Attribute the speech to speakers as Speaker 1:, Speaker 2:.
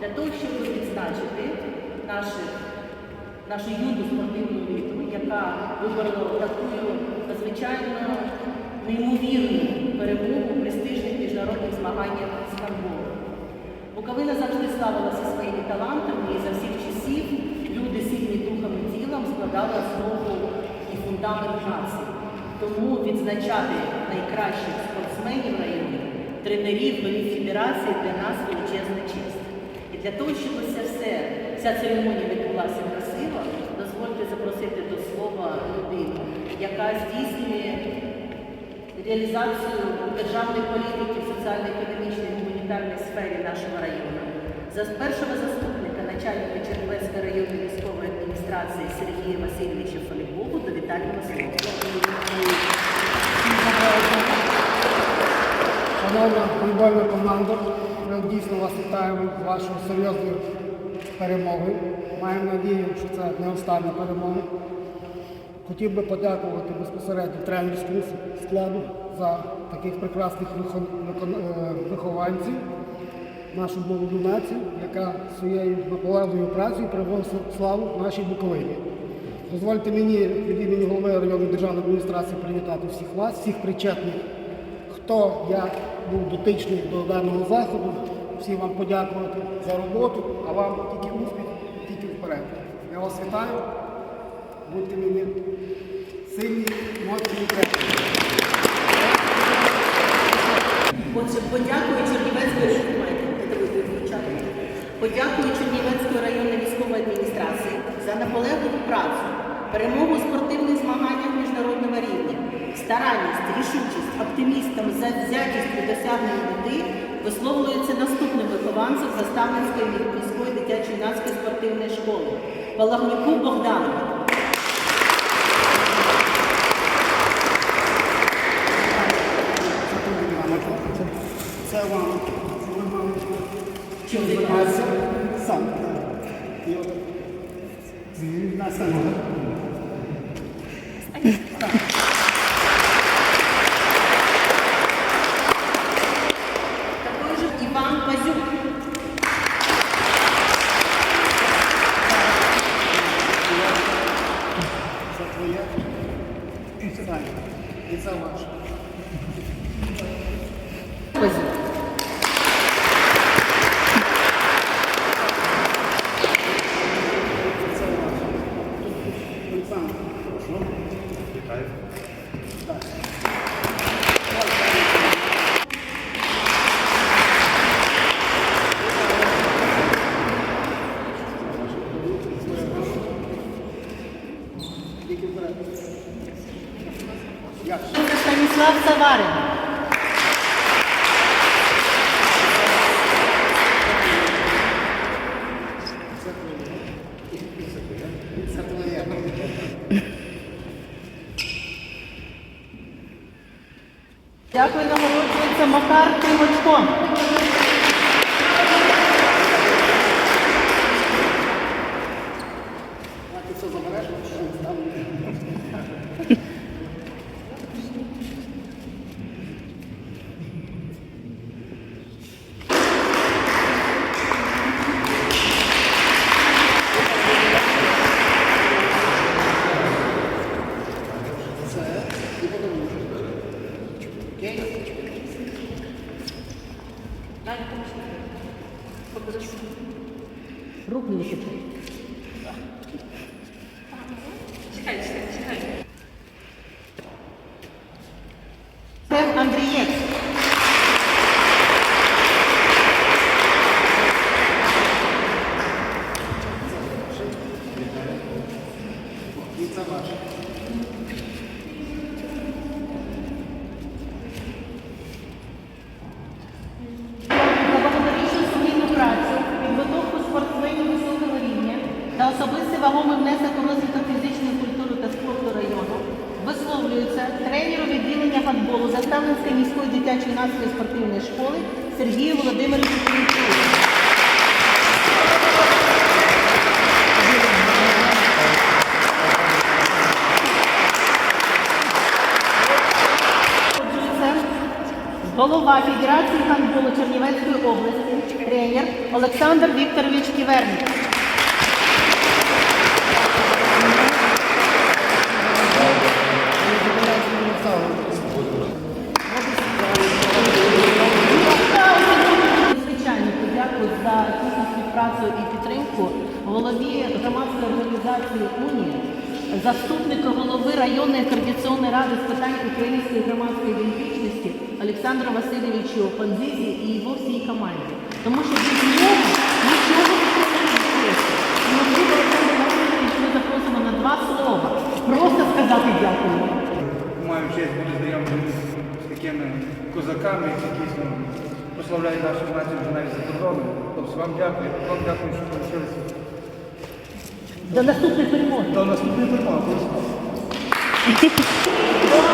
Speaker 1: для того, щоб відзначити наших, нашу юну спортивну еліту, яка виборола таку надзвичайно неймовірну перемогу у престижних міжнародних змаганнях з гандболу. Буковина завжди славилася своїми талантами і за всіх часів люди сильні духом і тілом складали основу і фундамент нації. Тому відзначати найкращих спортсменів району, тренерів, голів федерації для нас величезна честь. І для того, щоб це все, вся церемонія відбулася красиво, дозвольте запросити до слова людину, яка здійснює реалізацію державної політики в соціально-економічній і гуманітарній сфері нашого району. За першого заступника начальника Чернівецької районної військової адміністрації Сергія Васильовича Фалібову до вітального слова.
Speaker 2: Шановна футбольна команда, ми дійсно вас вітаємо вашою серйозною перемогою. Маємо надію, що це не остання перемога. Хотів би подякувати безпосередньо тренерському складу за таких прекрасних е, вихованців, нашу молоду націю, яка своєю наполегливою працею приводить славу нашій Буковині. Дозвольте мені від імені голови районної державної адміністрації привітати всіх вас, всіх причетних, хто як був дотичний до даного заходу. Всім вам подякувати за роботу, а вам тільки успіх, тільки вперед. Я вас вітаю. Будьте мені сильні, моцні і крепкі.
Speaker 1: Отже, подякую Чернівецької подякую Чернівецької районної військової адміністрації за наполегливу працю, перемогу спортивних змаганнях міжнародного рівня, старанність, рішучість, оптимістам за взятість у досягненні мети висловлюється наступним вихованцем Заставницької міської дитячо-юнацької спортивної школи Палагнюку Богдану.
Speaker 2: Це вам.
Speaker 1: Чим
Speaker 2: сам. На самого.
Speaker 1: Такой же Иван Пазюк.
Speaker 2: Це твоє. І це далі. І це ваше.
Speaker 1: Пазюк.
Speaker 2: Це ваше. Олександр, прошу.
Speaker 3: Вітаю.
Speaker 2: Тільки вперед. Як?
Speaker 1: Це Станіслав Саварин.
Speaker 2: Це твоє. Це твоє.
Speaker 1: Дякую, нагороджується Макар Кривочко.
Speaker 2: А ти все забереш? Там. Це і подарунок. Окей?
Speaker 1: Рук не вихопив. Це Андрієць.
Speaker 2: І це
Speaker 1: Заставницької міської дитячо-юнацької спортивної школи Сергію Володимировичу Кулікову. Голова Федерації гандболу Чернівецької області, тренер Олександр Вікторович Ківерник. Голові громадської організації Унія, заступнику голови районної координаційної ради з питань української громадської ідентичності Олександру Васильовичу Пандизі і його всій команді. Тому що без нього нічого не відбувається. І можливо, ми запросимо на два слова. Просто сказати дякую.
Speaker 3: Маю честь бути знайомим з такими козаками, які дійсно прославляють нашу націю вже навіть за кордоном. Тобто вам дякую, вам дякую, що залишилися.
Speaker 1: До наступної перемоги.
Speaker 3: До наступної перемоги.